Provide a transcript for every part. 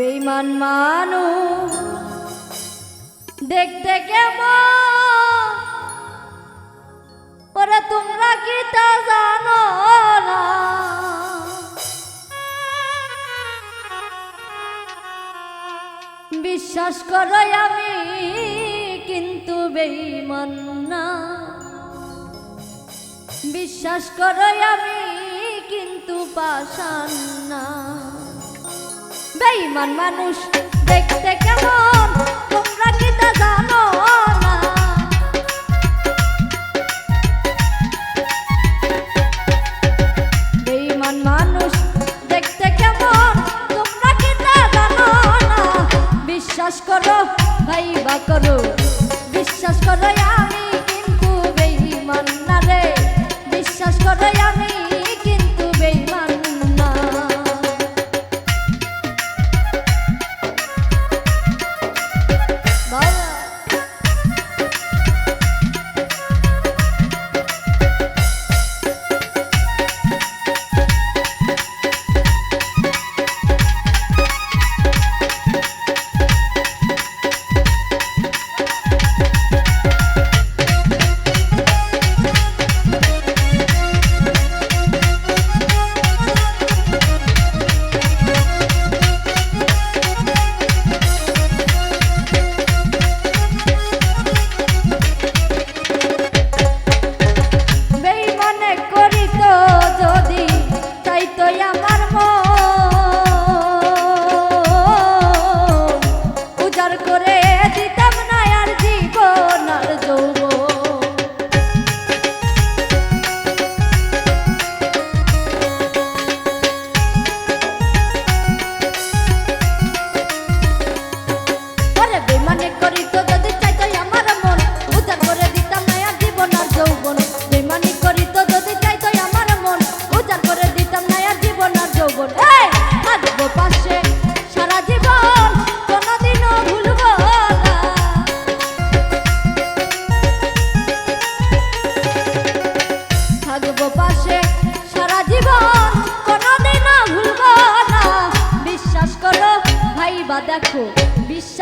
বেইমান মানু দেখতে কেম ওরা তোমরা কি তা জানো না? বিশ্বাস করো আমি কিন্তু বেইমান না। বিশ্বাস করো আমি কিন্তু পাশান না। বেঈমান মানুষ দেখতে কেমন? তোমরা কি তা জানো?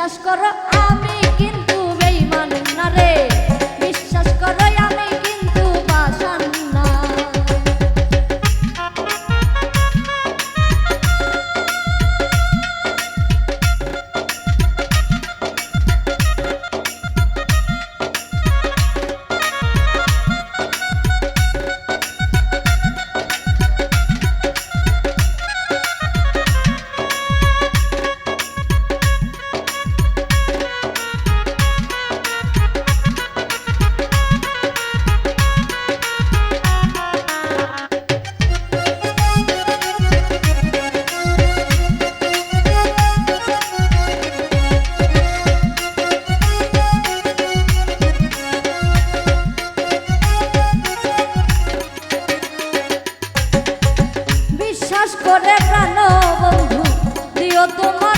বিশ্বাস করে প্রাণ বন্ধু প্রিয় তোমার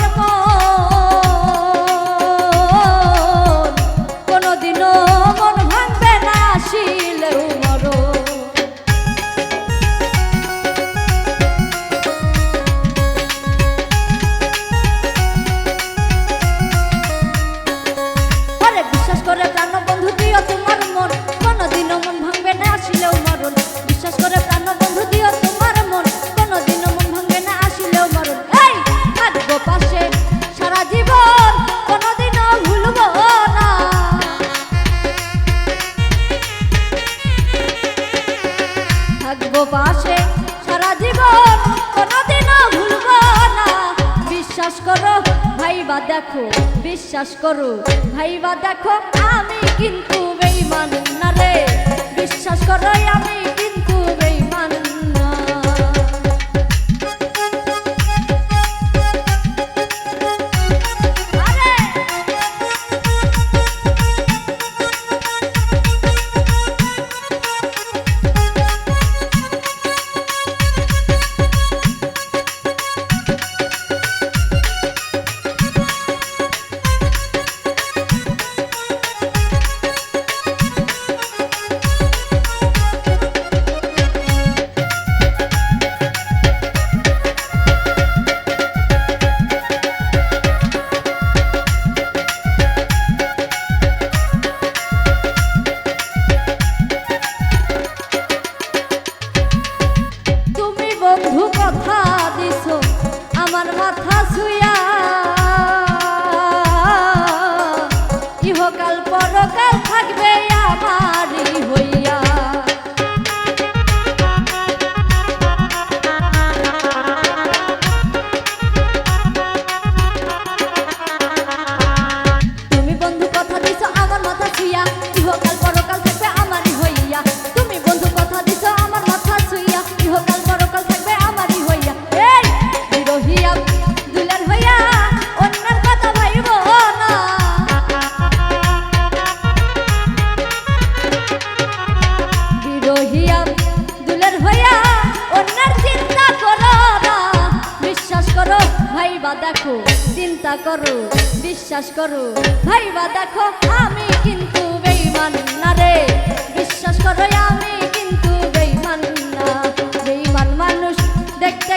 দেখো বিশ্বাস করো ভাইবা দেখো আমি কিন্তু বেইমান না রে। বিশ্বাস করো আমি কথা দিছো আমার মাথা ছুইয়া ইহকাল পর দেখো, চিন্তা করো, বিশ্বাস করো। ভাইবা দেখো, আমি কিন্তু বেইমান না রে। বিশ্বাস করো, আমি কিন্তু বেইমান না। বেইমান মানুষ দেখতে